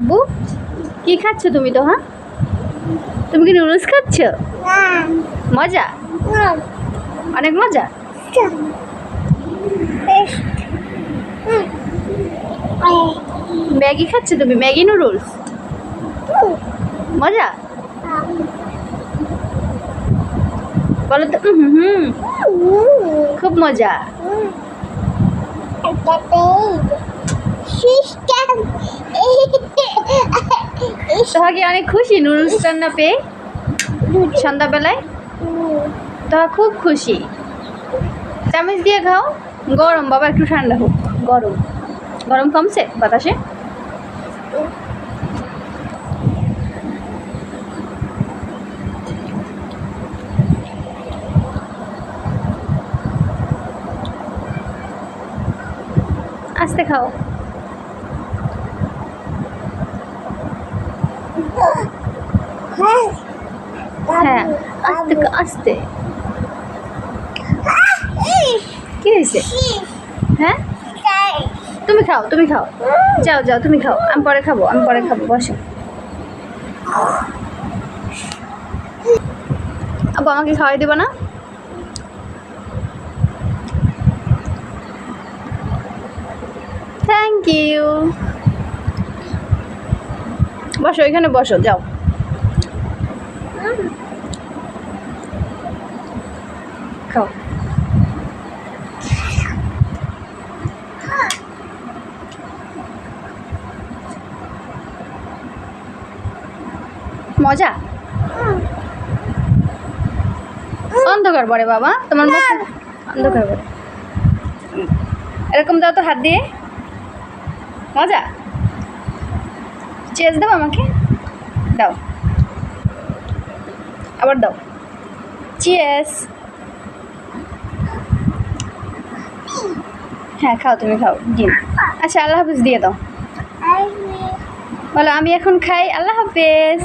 বু কি খাচ্ছ তুমি তো হ্যাঁ? তুমি কি নুডলস খাচ্ছ? মজা? অনেক মজা? ম্যাগি খাচ্ছ তুমি? Maggi noodles? মজা? বলো তো হুম খুব মজা। তোহা কি অনেক খুশি নুডলস রান্না পেয়ে সন্ধ্যাবেলায়। তোহা খুব খুশি। চামচ দিয়ে খাও। গরম, বাবা একটু ঠান্ডা হোক। গরম। গরম কমছে বাতাসে? আস্তে খাও। হ্যাঁ আস্তে আস্তে। কি হয়েছে? হ্যাঁ? তুমি খাও তুমি খাও। যাও যাও, তুমি খাও। আমি পরে খাব, আমি পরে খাব, বসো। আবু আমাকে খাওয়াই দেবো না? থ্যাংক ইউ বসো, এখানে বসো, যাও। খাও মজা? অন্ধকার পড়ে বাবা। তোমার অন্ধকার পড়ে। এরকম দাও তো হাত দিয়ে। মজা? চেস দাও আমাকে। দাও। আবার দাও। চিয়েস হ্যাঁ খাও তুমি খাও ডিম আচ্ছা আল্লাহ হাফিজ দিয়ে দাও। বলো আমি এখন খাই আল্লাহ হাফেজ।